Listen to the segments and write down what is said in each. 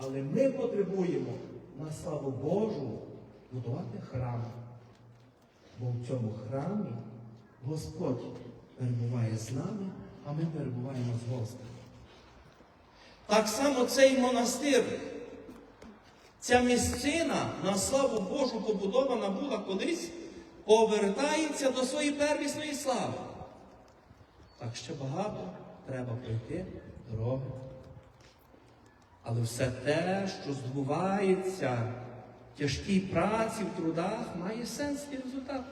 Але ми потребуємо на славу Божу будувати храм. Бо в цьому храмі Господь перебуває з нами, а ми перебуваємо з Господом. Так само цей монастир, ця місцина на славу Божу побудована була колись, повертається до своєї первісної слави. Так ще багато треба пройти дороги. Але все те, що здобувається в тяжкій праці, в трудах, має сенс і результат.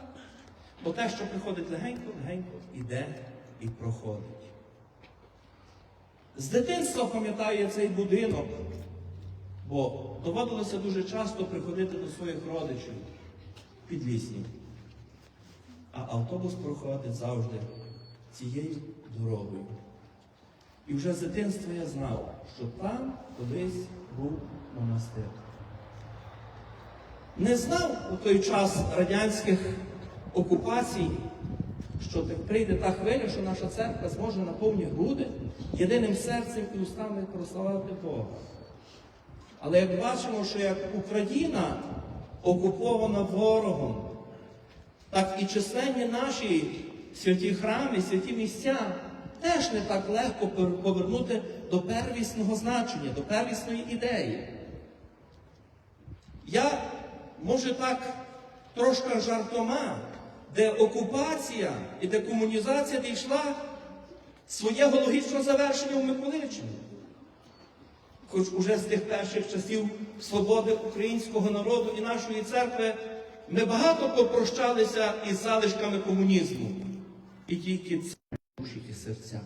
Бо те, що приходить легенько, легенько іде і проходить. З дитинства пам'ятаю цей будинок, бо доводилося дуже часто приходити до своїх родичів під лісні. А автобус проходить завжди цією дорогою. І вже з дитинства я знав, що там колись був монастир. Не знав у той час радянських окупацій, що прийде та хвиля, що наша церква зможе на повні груди єдиним серцем і устами прославити Бога. Але як бачимо, що як Україна окупована ворогом, так і численні наші святі храми, святі місця теж не так легко повернути до первісного значення, до первісної ідеї. Я, може так, трошки жартома, де окупація і де комунізація дійшла своєго логічного завершення у Миколичині. Хоч уже з тих перших часів свободи українського народу і нашої церкви ми багато попрощалися із залишками комунізму. І тільки це душі серця.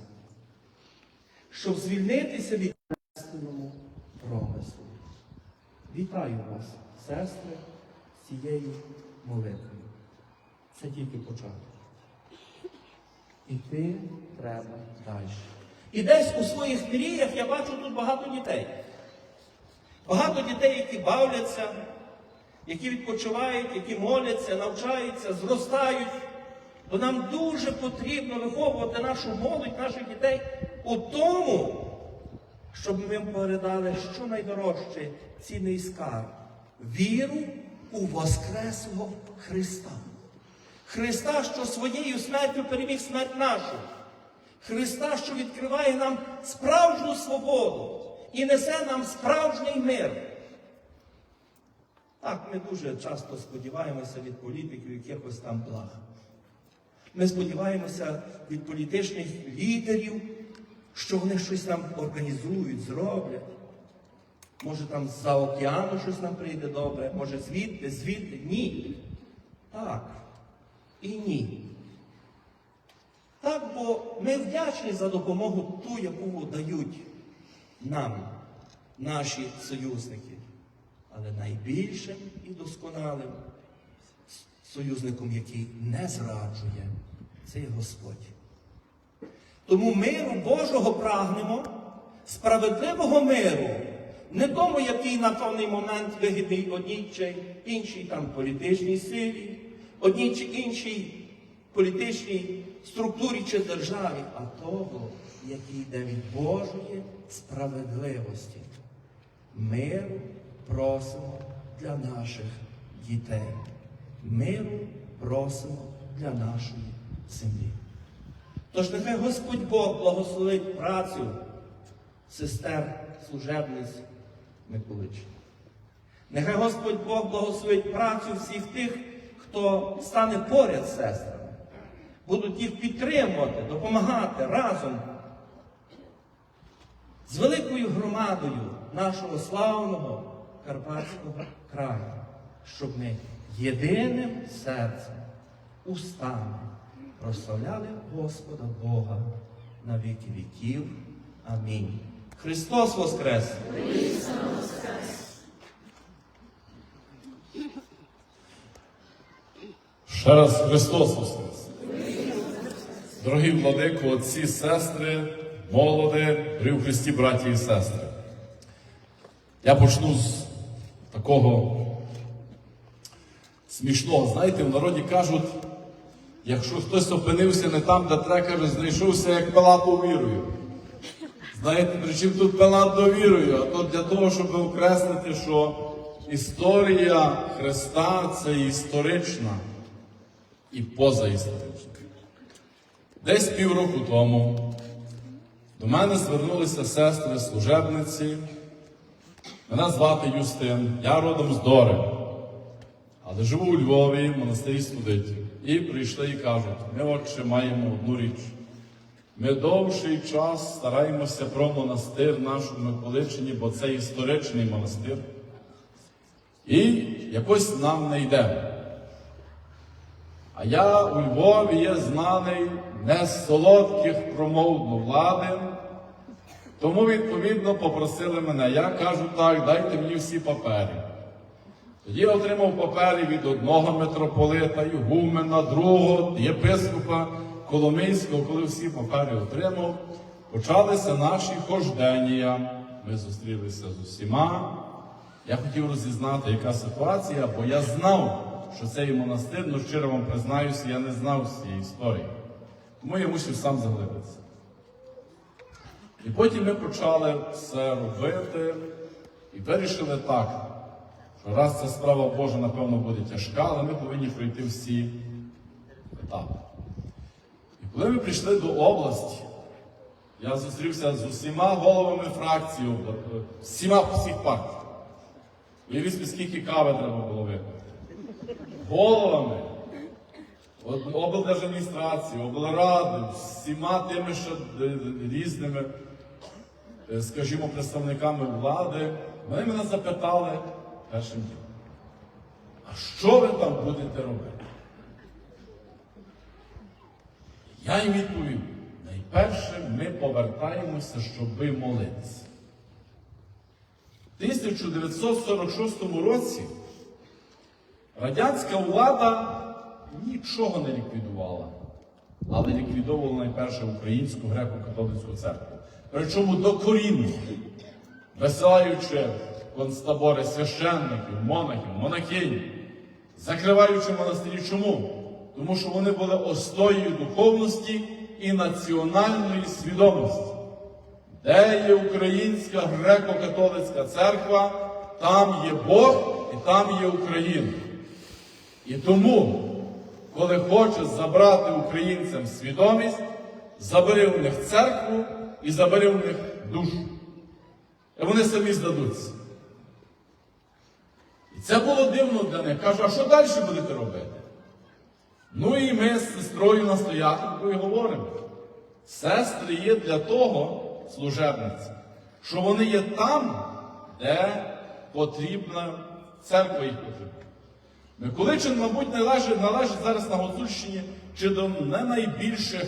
Щоб звільнитися від божественному промислу. Вітаю вас, сестри, з цією молитвою. Це тільки початок. Іти треба далі. І десь у своїх мріях я бачу тут багато дітей. Багато дітей, які бавляться, які відпочивають, які моляться, навчаються, зростають. Бо нам дуже потрібно виховувати нашу молодь, наших дітей у тому, щоб ми передали що найдорожче цінний скарб віру у Воскреслого Христа. Христа, що своєю смертю переміг смерть нашу. Христа, що відкриває нам справжню свободу і несе нам справжній мир. Так, ми дуже часто сподіваємося від політиків якихось там благ. Ми сподіваємося від політичних лідерів, що вони щось нам організують, зроблять. Може там з-за океану щось нам прийде добре, може звідти, звідти. Ні. Так. І ні. Так, бо ми вдячні за допомогу ту, яку дають нам наші союзники. Але найбільшим і досконалим союзником, який не зраджує, це є Господь. Тому миру Божого прагнемо, справедливого миру, не тому, який на певний момент вигідний одній чи іншій там політичній силі, одній чи іншій політичній структурі чи державі, а того, який йде від Божої справедливості. Миру просимо для наших дітей. Миру просимо для нашої землі. Тож нехай Господь Бог благословить працю сестер служебниць Миколичини. Нехай Господь Бог благословить працю всіх тих, хто стане поряд з сестрами, будуть їх підтримувати, допомагати разом з великою громадою нашого славного Карпатського краю, щоб ми єдиним серцем, устами прославляли Господа Бога на віки віків. Амінь. Христос Воскрес! Ще раз Христос Воскрес! Дорогі владико, отці, сестри, молоде, при Христі, браті і сестри. Я почну з такого смішного. Знаєте, в народі кажуть, якщо хтось опинився не там, де треба, каже, знайшовся як Пилату вірою. Знаєте, при чим тут палат довірою, а то для того, щоб окреслити, що історія Христа це історична і позаісторична. Десь півроку тому до мене звернулися сестри служебниці. Мене звати Юстин, я родом з Дори, але живу у Львові, в монастирі Студиті. І прийшли і кажуть, ми отче маємо одну річ. Ми довший час стараємося про монастир наш у Миколичині, бо це історичний монастир. І якось нам не йде. А я у Львові є знаний не з солодких промов до влади, тому, відповідно, попросили мене. Я кажу так, дайте мені всі папери. Тоді отримав папери від одного митрополита, Ігумена, другого, єпископа Коломийського, коли всі папери отримав, почалися наші хождення. Ми зустрілися з усіма. Я хотів розізнати, яка ситуація, бо я знав, що це є монастир, але щиро вам признаюся, я не знав цієї історії. Тому я мусив сам заглибитися. І потім ми почали все робити і вирішили так, що раз ця справа Божа, напевно, буде тяжка, але ми повинні пройти всі етапи. І коли ми прийшли до області, я зустрівся з усіма головами фракцій, обла- всіма всіх партій. Уявіть, скільки кави треба було випити. Головами облдержадміністрації, облради, всіма тими е, різними, е, скажімо, представниками влади, вони мене запитали першим ділом, а що ви там будете робити? Я їм відповів, найперше ми повертаємося, щоби молитися. В 1946 році радянська влада нічого не ліквідувала, але ліквідовувала найперше українську греко-католицьку церкву. Причому докорінно, висилаючи концтабори священників, монахів, монахинь, закриваючи монастирі. Чому? Тому що вони були остоєю духовності і національної свідомості. Де є українська греко-католицька церква, там є Бог і там є Україна. І тому, коли хочеш забрати українцям свідомість, забери у них церкву і забери у них душу. Вони самі здадуться. І це було дивно для них. Кажу, а що далі будете робити? Ну і ми з сестрою настоятелькою говоримо. Сестри є для того, служебниці, що вони є там, де потрібна церква їх потрібна. Миколичин, мабуть, належить, належить зараз на Гуцульщині чи до не найбільших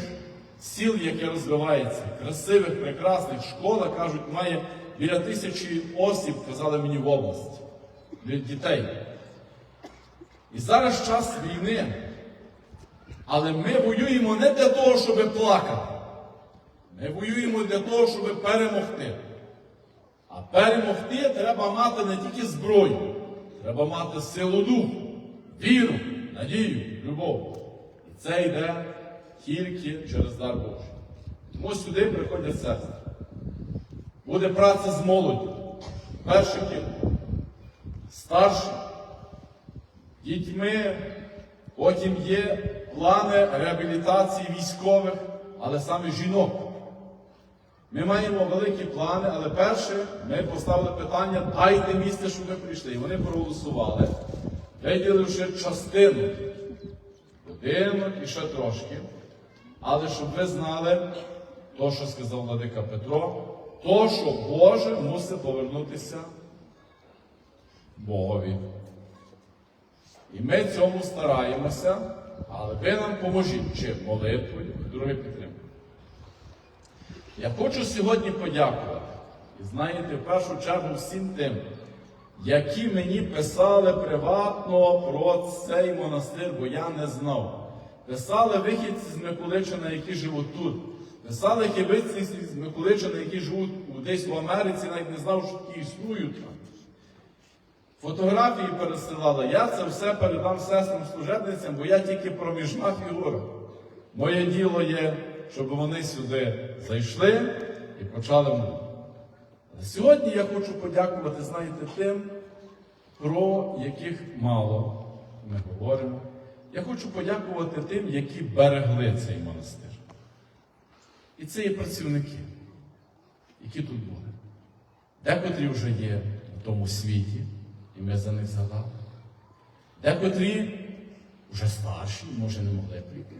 сіл, яке розвивається. Красивих, прекрасних школа, кажуть, має біля тисячі осіб, казали мені в області, від дітей. І зараз час війни. Але ми воюємо не для того, щоб плакати. Ми воюємо для того, щоб перемогти. А перемогти треба мати не тільки зброю, треба мати силу духу, віру, надію, любов. І це йде тільки через дар Божий. Тому сюди приходять сестри. Буде праця з молоддю, першиків, старших, дітьми. Потім є плани реабілітації військових, але саме жінок. Ми маємо великі плани, але перше ми поставили питання, дайте місце, щоб ми прийшли. І вони проголосували, виділивши частину, будинок і ще трошки. Але щоб ви знали, то, що сказав Владика Петро, то, що Боже мусить повернутися Богові. І ми цьому стараємося, але ви нам поможіть чи молитвою, друге підтримкою. Я хочу сьогодні подякувати. І знаєте, в першу чергу всім тим, які мені писали приватно про цей монастир, бо я не знав. Писали вихідці з Миколичина, які живуть тут. Писали хибиці з Миколичина, які живуть десь в Америці, навіть не знав, що такі існують там. Фотографії пересилали. Я це все передам сестрам служебницям, бо я тільки проміжна фігура. Моє діло є, щоб вони сюди зайшли і почали молитву. Сьогодні я хочу подякувати, знаєте, тим, про яких мало ми говоримо. Я хочу подякувати тим, які берегли цей монастир. І це є працівники, які тут були. Декотрі вже є в тому світі, і ми за них згадали. Декотрі вже старші, може, не могли прийти.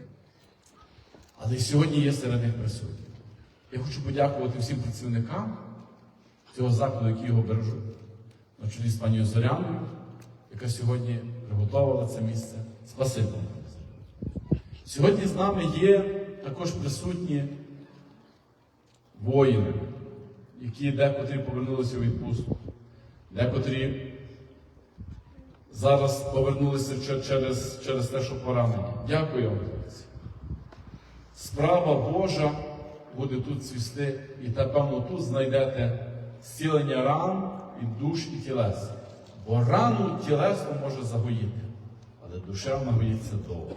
Але сьогодні є серед них присутні. Я хочу подякувати всім працівникам цього закладу, які його бережуть. На чолі з пані Зоряною, яка сьогодні приготувала це місце. Спасибо. Сьогодні з нами є також присутні воїни, які декотрі повернулися у відпустку, декотрі зараз повернулися через, через те, що поранені. Дякую вам. хлопці. Справа Божа буде тут цвісти, і напевно тут знайдете зцілення ран і душ і тілес. Бо рану тілесно може загоїти, але душевна гоїться довго.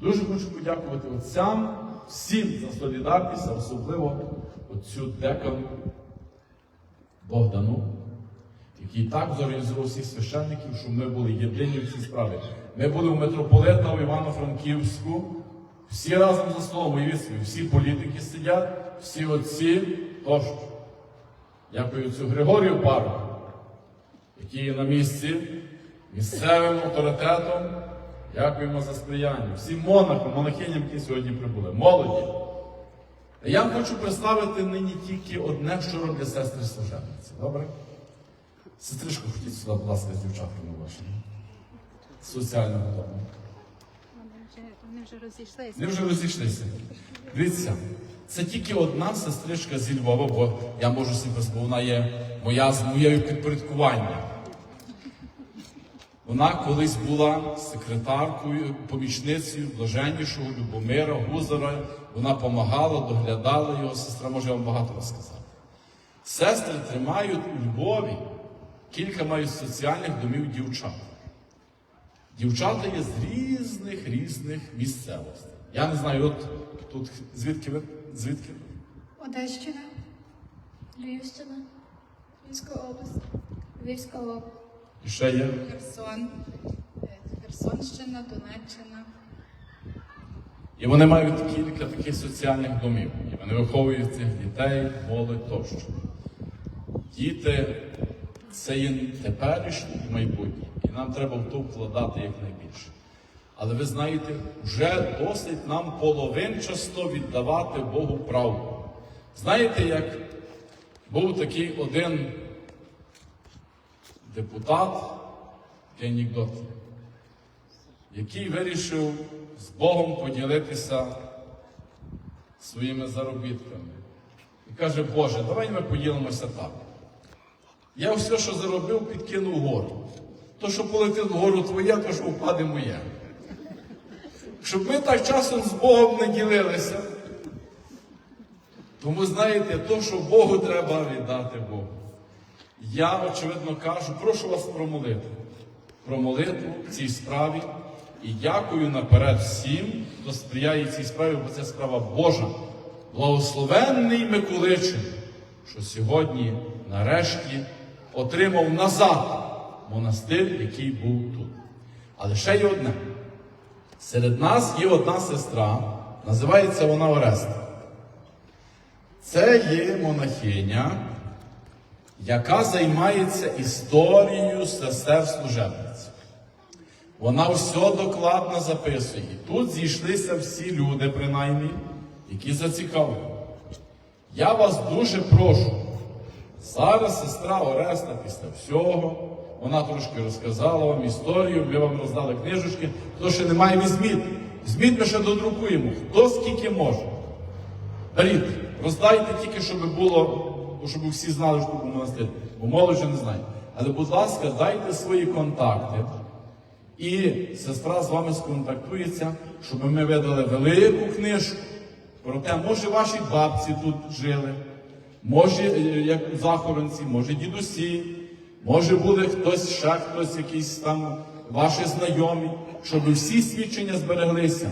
Дуже хочу подякувати отцям всім за солідарність, а особливо отцю декану Богдану, який так зорганізував всіх священників, щоб ми були єдині в цій справі. Ми були в митрополита в Івано-Франківську, всі разом за столом, уявіть всі політики сидять, всі отці тощо. Дякую цю Григорію Парку, який на місці місцевим авторитетом. Дякуємо за сприяння. Всім монахам, монахиням, які сьогодні прибули. Молоді. Я вам хочу представити нині тільки одне, що роблять сестри служебниці. Добре? Сестричку, ходіть сюди, будь ласка, з дівчатками вашими. Соціального дому. Вони вже, розійшлися. Вони вже розійшлися. Дивіться, це тільки одна сестричка зі Львова, бо я можу собі представити, вона є моя з моєю підпорядкуванням. Вона колись була секретаркою, помічницею блаженнішого Любомира Гузара. Вона допомагала, доглядала його. Сестра може вам багато розказати. Сестри тримають у Львові, кілька мають соціальних домів дівчат. Дівчата є з різних різних місцевостей. Я не знаю, от тут звідки ви? Звідки? Одещина, Львівщина, Львівська область, Львівська область. І ще є. Херсон, е, Херсонщина, Донеччина. І вони мають кілька таких соціальних домів. І вони виховують цих дітей, молодь тощо. Діти це є теперішнє і майбутнє. І нам треба в то вкладати якнайбільше. Але ви знаєте, вже досить нам половинчасто віддавати Богу правду. Знаєте, як був такий один депутат, такий анекдот, який вирішив з Богом поділитися своїми заробітками. І каже, Боже, давай ми поділимося так. Я все, що заробив, підкинув вгору. То, що полетить вгору твоє, то що впаде моє. Щоб ми так часом з Богом не ділилися. Тому знаєте, то, що Богу треба віддати Богу. Я, очевидно, кажу, прошу вас про молитву. Про молитву в цій справі. І дякую наперед всім, хто сприяє цій справі, бо це справа Божа. Благословенний Миколичин, що сьогодні, нарешті, отримав назад монастир, який був тут. Але ще є одне. Серед нас є одна сестра, називається вона Ореста. Це є монахиня, яка займається історією сестер служебниць. Вона все докладно записує. Тут зійшлися всі люди, принаймні, які зацікавлені. Я вас дуже прошу. Зараз сестра Ореста після всього, вона трошки розказала вам історію, ми вам роздали книжечки. Хто ще не має, візьміть. Візьміть, ми ще додрукуємо. Хто скільки може. Беріть, роздайте тільки, щоб було, щоб всі знали, що тут монастир. Бо молодь не знає. Але, будь ласка, дайте свої контакти. І сестра з вами сконтактується, щоб ми видали велику книжку. Про те, може, ваші бабці тут жили, може, е, як захоронці, може дідусі, може були хтось ще хтось, якийсь там ваші знайомі, щоб всі свідчення збереглися.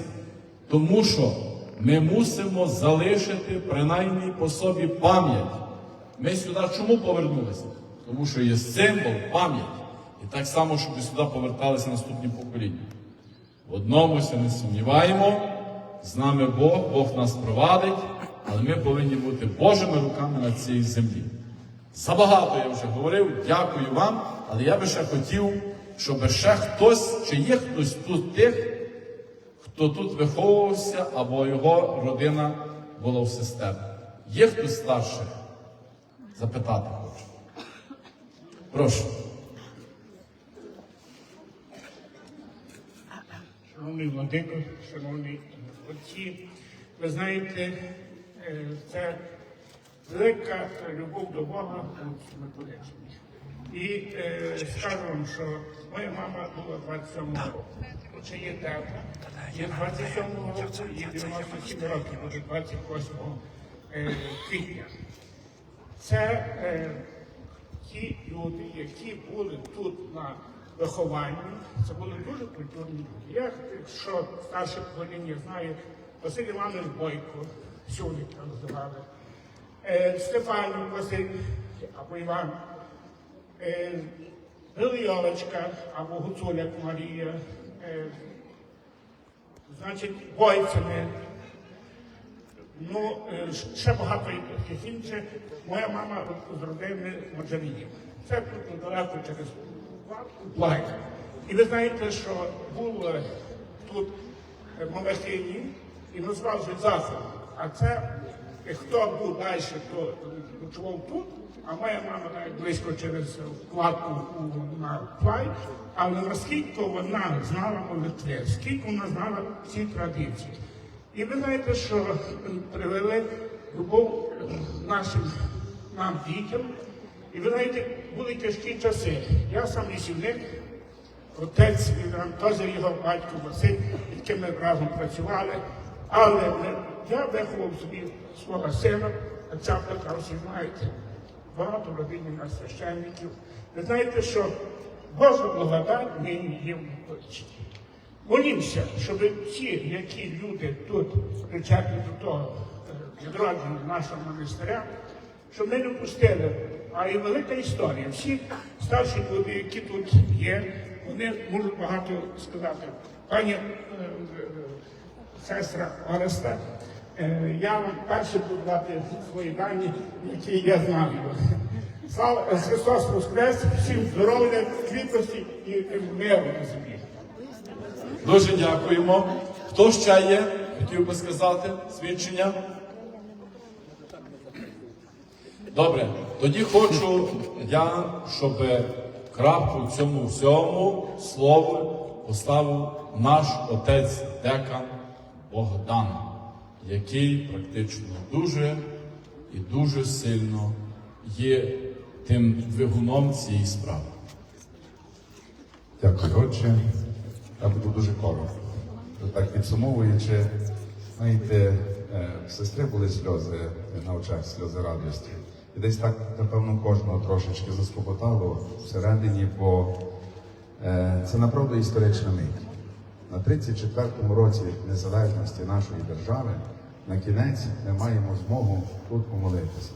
Тому що ми мусимо залишити принаймні по собі пам'ять. Ми сюди чому повернулися? Тому що є символ, пам'ять. І так само, щоб і сюди поверталися наступні покоління. В одномуся не сумніваємо, з нами Бог, Бог нас провадить, але ми повинні бути Божими руками на цій землі. Забагато я вже говорив, дякую вам, але я би ще хотів, щоб ще хтось, чи є хтось тут тих, хто тут виховувався, або його родина була в системі. Є хтось старший? Запитати хочу. Прошу. Шановний владико, шановні отці, ви знаєте, е, це велика любов до Бога у Миколаївщині. І е, скажу вам, що моя мама була 27 року. Це є тата. Є 27 року і 97 років, буде 28 е, квітня. Це е, ті люди, які були тут на вихованні, це були дуже культурні люди. Я, якщо старше покоління знає, Василь Іванович Бойко, Сюник називали, е, Стефанів Василь або Іван, е, Лилійовичка або Гуцуляк Марія, е, значить, Бойцини, Ну, е, ще багато яких інших. Моя мама з родини Маджаріїв. Це тут недалеко через Плайк. І ви знаєте, що був е, тут е, в Малахині і назвався Захід. А це е, хто був далі, то ночував тут, а моя мама навіть близько через вкладку на Плайк. Але наскільки вона знала молитви, скільки вона знала всі традиції. І ви знаєте, що привели любов нашим нам дітям. І ви знаєте, були тяжкі часи. Я сам лісівник, отець теж його батько Василь, яким ми разом працювали. Але я виховав собі свого сина, отця Петра, всі знаєте, багато родині нас священників. Ви знаєте, що Божа благодать нині є в Миколичині. Молімося, щоб ті, які люди тут причетні до того е, відродження нашого монастиря, щоб не пустили. А і велика історія. Всі старші люди, які тут є, вони можуть багато сказати. Пані е, е, сестра Ореста, я вам перше буду дати свої дані, які я знаю. Слава Христос Воскрес, всім здоров'я, квітості і миру на землі. Дуже дякуємо. Хто ще є? Хотів би сказати свідчення. Добре, тоді хочу я, щоб крапку в цьому всьому слову поставив наш отець Декан Богдан, який практично дуже і дуже сильно є тим двигуном цієї справи. Дякую, отче. Я буду дуже коротко. Так підсумовуючи, знаєте, е, в сестри були сльози на очах, сльози радості. І десь так, напевно, кожного трошечки заскопотало всередині, бо е, це направду історична мить. На 34-му році незалежності нашої держави на кінець ми маємо змогу тут помолитися.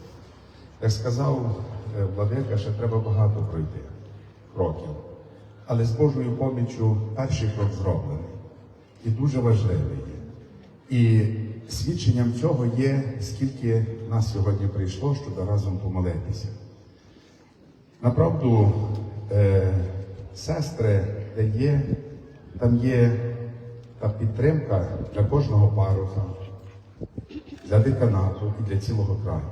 Як сказав е, владика, ще треба багато пройти кроків. Але з Божою поміччю перший крок зроблений. І дуже важливий. І свідченням цього є, скільки нас сьогодні прийшло, щоб разом помолитися. Направду, е, сестри, де є, там є та підтримка для кожного паруха, для деканату і для цілого краю.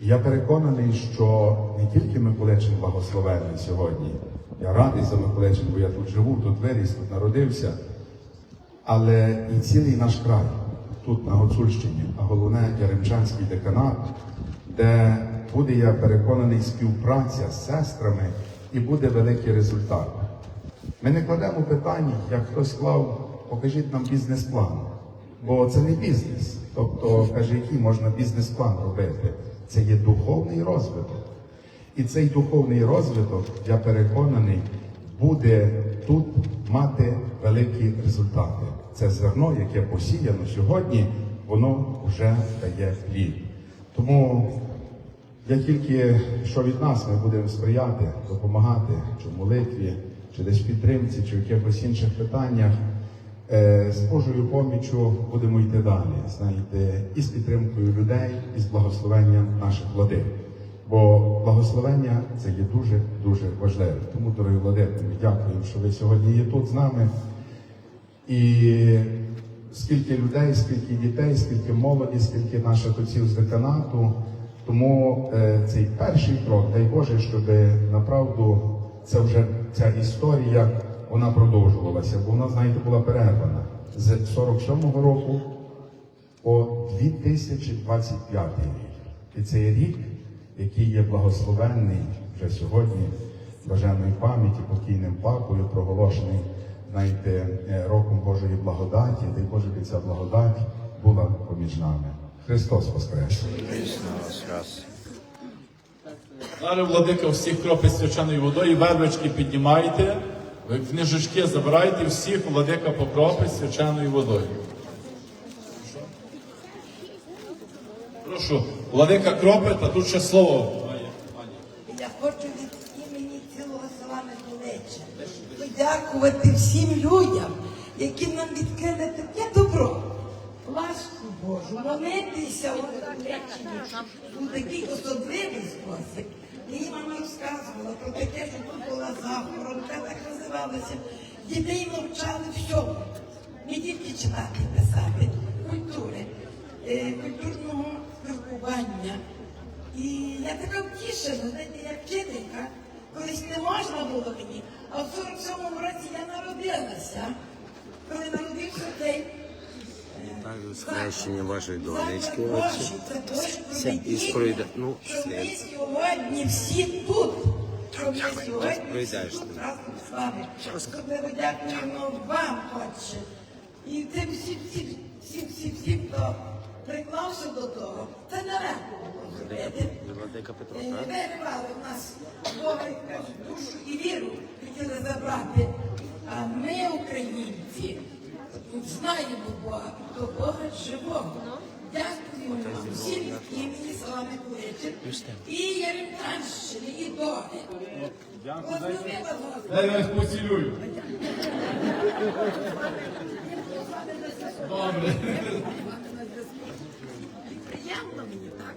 І я переконаний, що не тільки Миколичин благословений сьогодні, я радий за Миколичин, бо я тут живу, тут виріс, тут народився, але і цілий наш край, тут на Гуцульщині, а головне Яремчанський деканат, де буде, я переконаний, співпраця з сестрами і буде великий результат. Ми не кладемо питань, як хтось клав, покажіть нам бізнес-план. Бо це не бізнес. Тобто, каже, який можна бізнес-план робити. Це є духовний розвиток. І цей духовний розвиток, я переконаний, буде тут мати великі результати. Це зерно, яке посіяно сьогодні, воно вже дає плід. Тому як тільки що від нас ми будемо сприяти, допомагати, чи в молитві, чи десь в підтримці, чи в якихось інших питаннях, е, з Божою поміччю будемо йти далі, знаєте, і з підтримкою людей, і з благословенням наших владик. Бо благословення це є дуже дуже важливе. Тому, дорогі владики, ми дякуємо, що ви сьогодні є тут з нами. І скільки людей, скільки дітей, скільки молоді, скільки наших отців з деканату. Тому е, цей перший крок, дай Боже, щоб направду це вже ця історія вона продовжувалася, бо вона, знаєте, була перервана з 47-го року по 2025 рік. І цей рік, який є благословенний вже сьогодні, блаженної пам'яті, покійним папою, проголошений, знаєте, е, роком Божої благодаті, Боже, би ця благодать була поміж нами. Христос Воскрес! Зараз владика всіх кропить свяченою водою, вервички піднімайте, книжечки забирайте, всіх владика покропить свяченою водою. Прошу, владика кропить, а тут ще слово. Я хочу від імені цілого села Миколича подякувати всім людям, які нам відкрили таке добро. Ласку Божу, молитися у такий особливий спосіб. Мені мама розказувала про таке, що тут була захоронка, так називалося. Дітей навчали всьому. Не тільки читати, писати, культури, культурного спілкування. І я така втішена, знаєте, як вчителька, колись не можна було мені, а в 47-му році я народилася. Коли народився цей Вітаю з хрещенням вашої донечки. Це Все, пройде- ну, що ми сьогодні всі тут. Що ми сьогодні всі тут разом з вами. Особливо дякуємо вам, Отче. І тим всім, всім, всім, всім, всім, хто приклався до того. Це нелегко було зробити. Е. Вирвали в нас Бога душу і віру хотіли забрати. А ми, українці, знаємо Бога, до Бога живого. Дякуємо вам всім від імені села Миколичин і Єремтанщини, і Доги. Господь. Я вас поцілюю. Добре. Приємно мені так.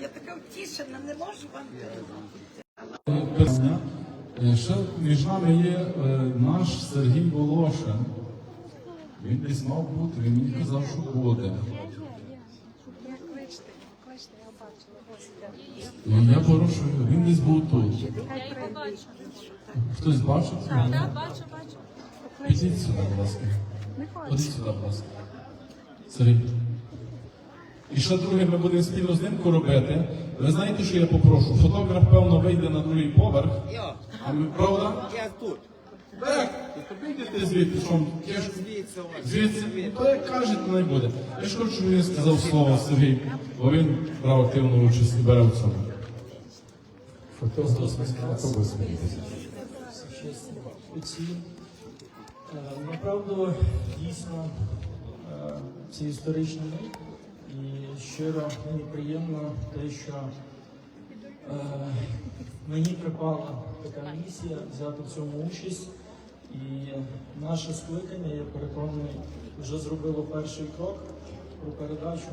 Я така втішена, не можу вам передати. Ще між нами є е, наш Сергій Волошин. Він десь мав бути, він мені казав, що буде. Я порушую, він десь був тут. Хтось бачив? Так, бачу, бачу. Підіть сюди, будь ласка. Ходіть сюди, будь ласка. Сергій. І ще друге, ми будемо спільно з ним робити. Ви знаєте, що я попрошу? Фотограф, певно, вийде на другий поверх. А ми, правда? Я тут. Так, то звідти, що звідси, ну, то як кажете, не буде. Я ж хочу, щоб він сказав слово Сергій, бо він брав активну участь і бере в цьому. Оці, е, направду дійсно е, ці історичні. І щиро мені приємно те, що е, мені припала така місія взяти в цьому участь. І наше скликання, я переконаний, вже зробило перший крок про передачу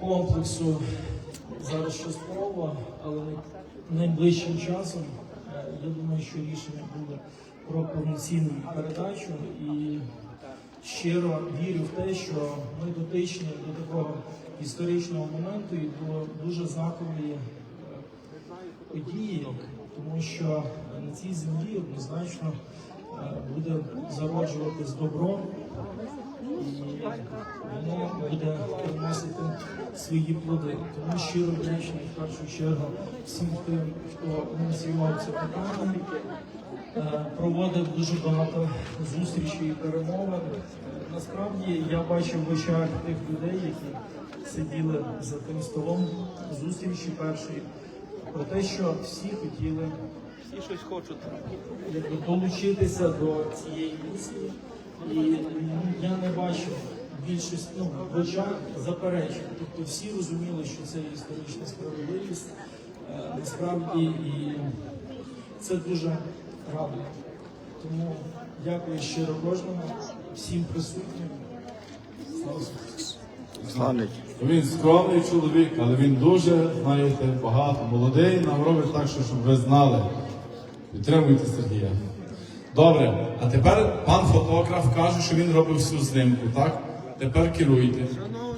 комплексу зараз частково, але найближчим часом е, я думаю, що рішення буде про повноцінну передачу і щиро вірю в те, що ми дотичні до такого історичного моменту і до дуже знакової е, події, тому що на цій землі однозначно е, буде зароджуватись добро воно буде приносити свої плоди. Тому щиро вдячний в першу чергу всім тим, хто ініціював це питання, проводив дуже багато зустрічей і перемовин. Е, Насправді я бачив в очах тих людей, які сиділи за тим столом зустрічі першої, про те, що всі хотіли Всі щось хочуть. якби долучитися до цієї місії. І я не бачу більшість ну, в очах заперечень. Тобто всі розуміли, що це історична справедливість е, насправді і це дуже радує. Тому дякую щиро кожному, всім присутнім. Слава Ісусу! Він скромний чоловік, але він дуже, знаєте, багато. Молодий, нам робить так, що щоб ви знали. Підтримуйте Сергія. Добре, а тепер пан фотограф каже, що він робив всю знимку, так? Тепер керуйте. Шановні